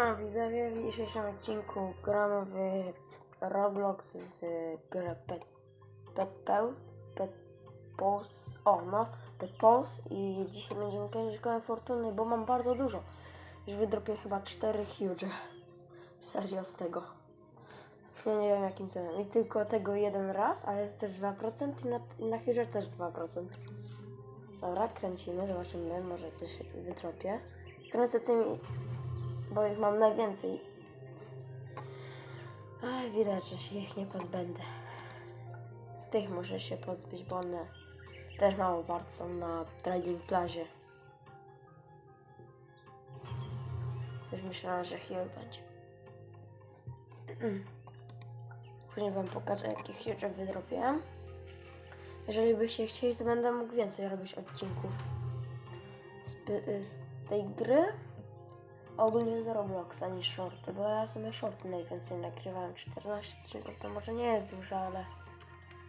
Siema widzowie, w dzisiejszym odcinku gramy w Roblox w grę Pet, Peł, Pet Pulse, o no, Pet Pulse i dzisiaj będziemy kręcić kołem fortuny, bo mam bardzo dużo. Już wydropię chyba 4 huge. Serio z tego. Ja nie wiem jakim celem. I tylko tego jeden raz, ale jest też 2% i na, na huge też 2%. Dobra, kręcimy, zobaczymy, może coś wytropię. Kręcę tymi bo ich mam najwięcej. Ale widać, że się ich nie pozbędę. Tych muszę się pozbyć, bo one też mało warte są na trading plazie. Już myślałam, że heal będzie. Później wam pokażę, jakie huge wydropiłem. Jeżeli byście chcieli, to będę mógł więcej robić odcinków z, py- z tej gry. Ogólnie z Robloxa niż shorty, bo ja sobie shorty najwięcej nagrywałem. 14 odcinków to może nie jest dużo, ale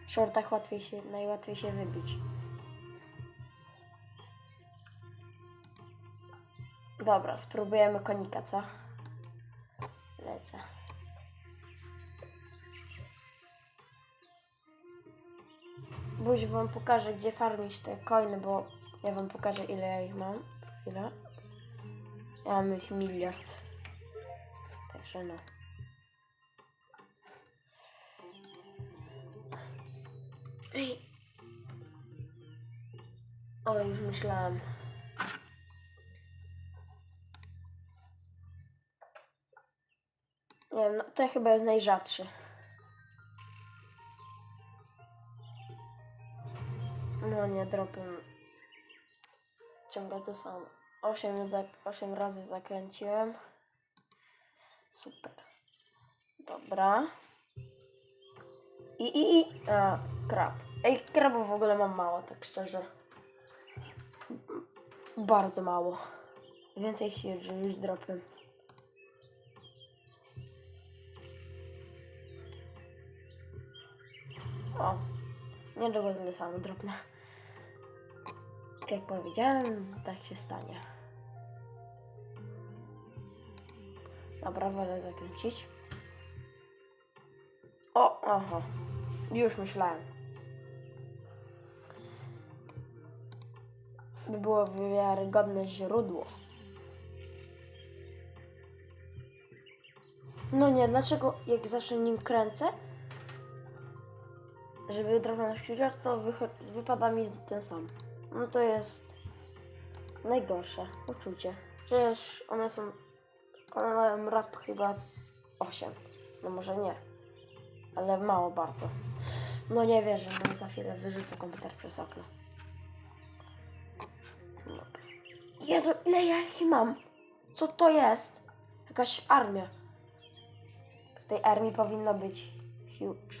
w shortach łatwiej się, najłatwiej się wybić. Dobra, spróbujemy konika, co? Lecę. Buź wam pokażę, gdzie farmić te coiny, bo ja wam pokażę, ile ja ich mam. Chwilę. Ja mam ich miliard. Także no. Ej. O, już myślałem. Nie wiem, no, ten chyba jest najrzadszy. No nie, dropy. Ciągle to samo. 8, za, 8 razy zakręciłem. Super. Dobra. I, i, i. A, krab. Ej, krabów w ogóle mam mało, tak szczerze. Bardzo mało. Więcej huge już dropy. O, niedługo tyle samo dropnę. Jak powiedziałem, tak się stanie. Dobra, wolę zakręcić. O, aha. Już myślałem. By było wiarygodne źródło. No nie, dlaczego jak zawsze nim kręcę, żeby drobna na to wypada mi ten sam. No to jest najgorsze uczucie. Przecież one są. One mają rap chyba z 8. No może nie. Ale mało bardzo. No nie wierzę, no za chwilę wyrzucę komputer przez okno. Jezu, ile ja ich mam? Co to jest? Jakaś armia. Z tej armii powinno być huge.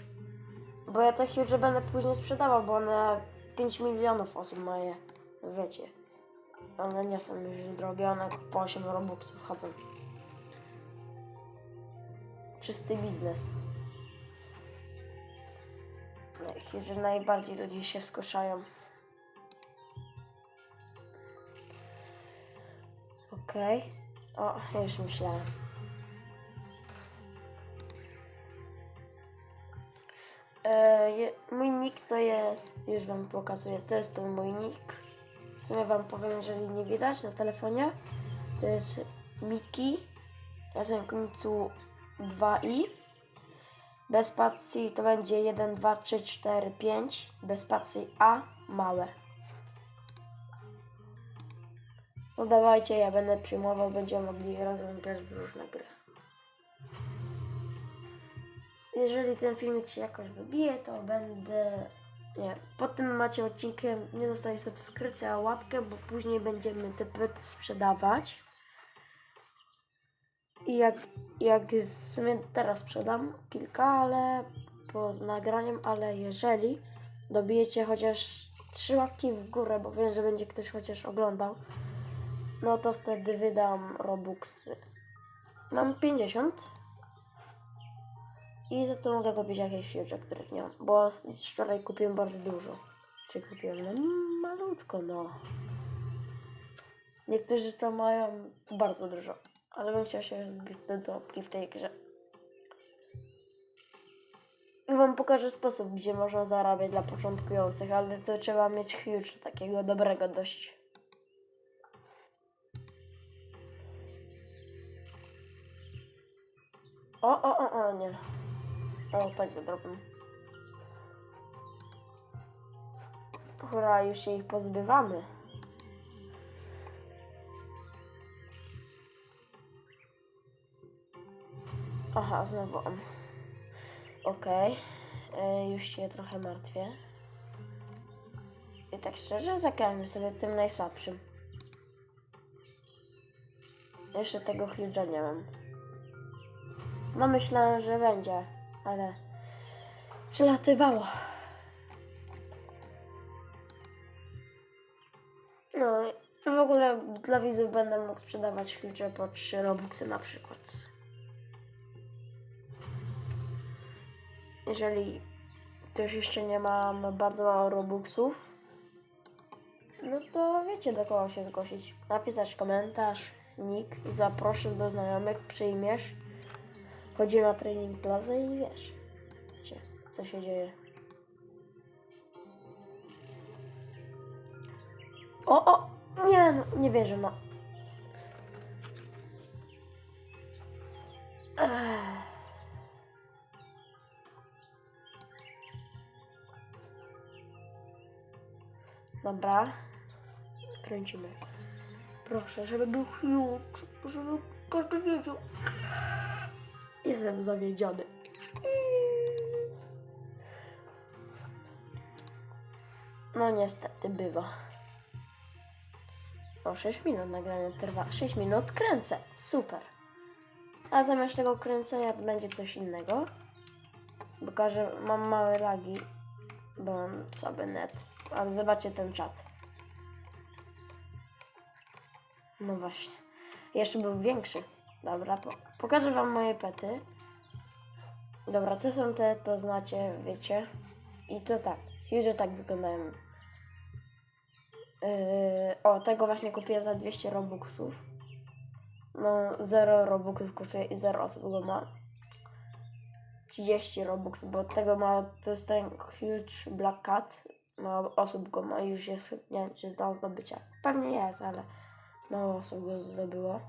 Bo ja te huge będę później sprzedawał, bo one 5 milionów osób ma je. Wiecie. One nie są już drogie, one po 8 robuxów chodzą. Czysty biznes. Huge najbardziej ludzie się skuszają. Okej. O, ja już myślałem. E, je, mój już wam pokazuję, to jest ten mój nick. W sumie wam powiem, jeżeli nie widać na telefonie. To jest Miki. Ja sobie na końcu 2i. Bez spacji to będzie 1, 2, 3, 4, 5. Bez spacji A małe. No dawajcie, ja będę przyjmował, będziemy mogli razem grać w różne gry. Jeżeli ten filmik się jakoś wybije, to będę. Nie, pod tym macie odcinkiem nie zostaje subskrypcja, a łapkę, bo później będziemy te pety sprzedawać. I jak, jak w sumie teraz sprzedam kilka, ale po z nagraniem, ale jeżeli dobijecie chociaż trzy łapki w górę, bo wiem, że będzie ktoś chociaż oglądał, no to wtedy wydam Robuxy. Mam 50. I za to mogę kupić jakieś rzeczy, których nie mam. Bo wczoraj kupiłem bardzo dużo. Czy kupiłem? No malutko, no. Niektórzy to mają bardzo dużo. Ale bym chciał się zbić do topki w tej grze. I wam pokażę sposób, gdzie można zarabiać dla początkujących, ale to trzeba mieć huge, takiego dobrego dość. O, o, o, o, nie. O, tak wydrobię. Hurra, już się ich pozbywamy. Aha, znowu on. Okej. E, Już się trochę martwię. I tak szczerze zagrajmy sobie tym najsłabszym. Jeszcze tego huge'a nie mam. No myślałem, że będzie, ale przelatywało. No w ogóle dla widzów będę mógł sprzedawać klucze po 3 robuxy na przykład. Jeżeli ktoś jeszcze nie ma bardzo mało robuxów, no to wiecie do kogo się zgłosić. Napisać komentarz, nick, zaproszę do znajomych, przyjmiesz. Chodzi na trening plaza i wiesz, wiecie, co się dzieje. O, o, nie, no, nie wierzę, no. Dobra, kręcimy. Proszę, żeby był huge, żeby każdy wiedział. Jestem zawiedziony. No niestety bywa. O, 6 minut nagranie trwa. 6 minut kręcę. Super. A zamiast tego kręcenia będzie coś innego. Pokażę, mam małe lagi, bo mam słaby net. Ale zobaczcie ten czat. No właśnie. Jeszcze był większy. Dobra, po, pokażę wam moje pety. Dobra, to są te, to znacie, wiecie. I to tak. Huge tak wyglądają. Yy, o, tego właśnie kupiłem za 200 robuxów. No, 0 robuxów kosztuje i 0 osób go ma. 30 robuxów, bo tego ma, to jest ten huge black cat. Mało osób go ma, już jest, nie wiem, czy zdał zdobycia. Pewnie jest, ale mało osób go zdobyło.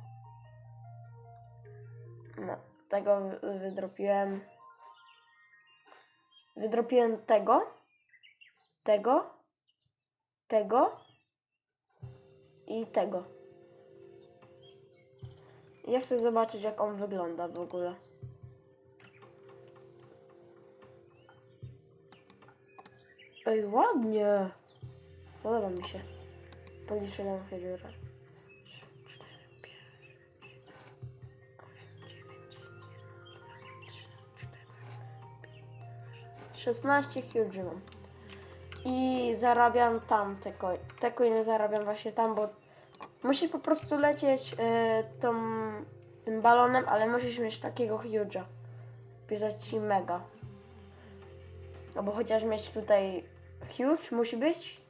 No, tego wy- wydropiłem. Wydropiłem tego, tego, tego i tego. Ja chcę zobaczyć, jak on wygląda w ogóle. Ej, ładnie. Podoba mi się. Policzę nam dziura. 16 huge mam. I zarabiam tam te coin. Te coiny zarabiam właśnie tam, bo musisz po prostu lecieć y, tą, tym balonem, ale musisz mieć takiego huge'a. Pisać ci mega. Albo chociaż mieć tutaj huge musi być,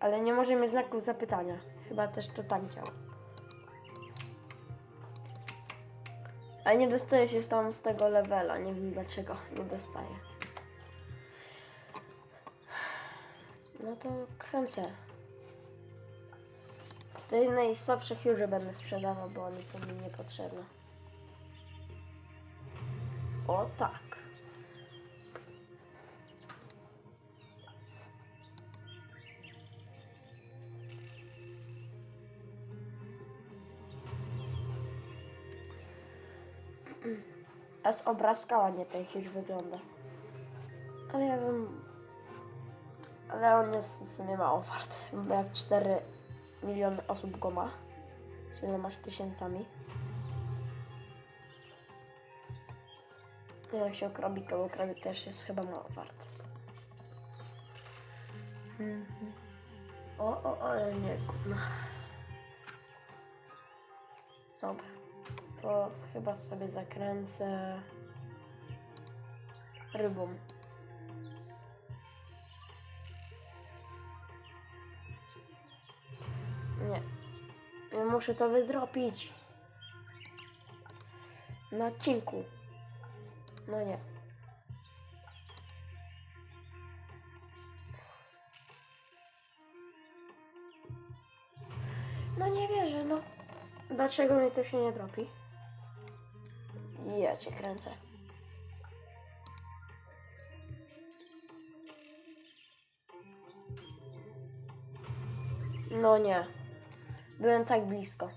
ale nie może mieć znaków zapytania. Chyba też to tak działa. Ale nie dostaje się tam z tego levela. Nie wiem dlaczego nie dostaje. No to kręcę. Te najsłabsze huge będę sprzedawał, bo one są mi niepotrzebne. O tak. A z obrazka ładnie ten huge wygląda. Ale ja bym ale on jest w sumie mało wart, bo jak 4 miliony osób go ma, z iloma tysiącami. Ja bym chciał krabika, bo krabik też jest chyba mało wart. Mhm. O, o, o, nie, gówno. Dobra, to chyba sobie zakręcę rybą. Muszę to wydropić. Na odcinku. No nie. No nie wierzę, no. Dlaczego mi to się nie dropi? Ja cię kręcę. No nie. Byłem tak blisko.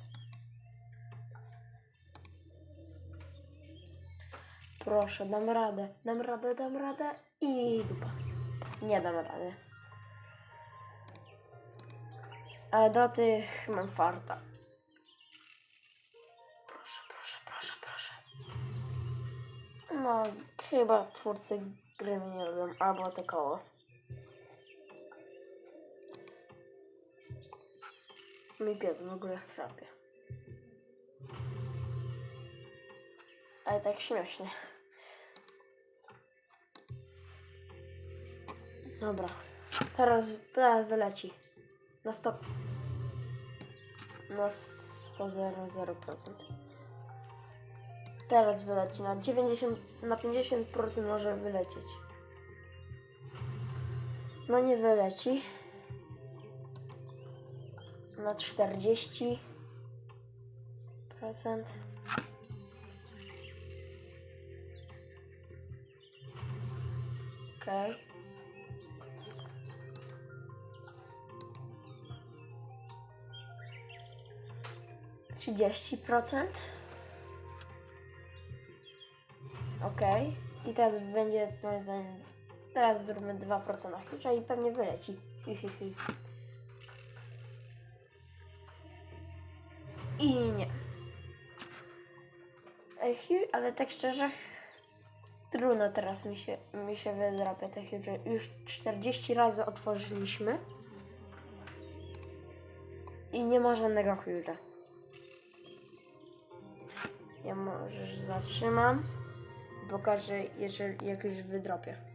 Proszę, dam radę. Dam radę, dam radę i dupa. Nie dam rady. Ale do tych mam farta. Proszę, proszę, proszę, proszę. No, chyba twórcy gry mnie nie lubią, albo te koło. Mój pies w ogóle chrapie. Ale tak śmiesznie. Dobra. Teraz, teraz wyleci. Na 100. Na 100,00%. Teraz wyleci. Na 90, na 50% może wylecieć. No nie wyleci. Na 40%. Okej. Trzydzieści procent. Okej. I teraz będzie moim zdaniem. Teraz zróbmy 2% na klucza i pewnie wyleci. Hi, hi, hi. I nie. Ale tak szczerze, trudno teraz mi się, mi się wydrapia te że już 40 razy otworzyliśmy i nie ma żadnego Hugh'a. Ja może zatrzymam pokażę, jeżeli, jak już wydropię.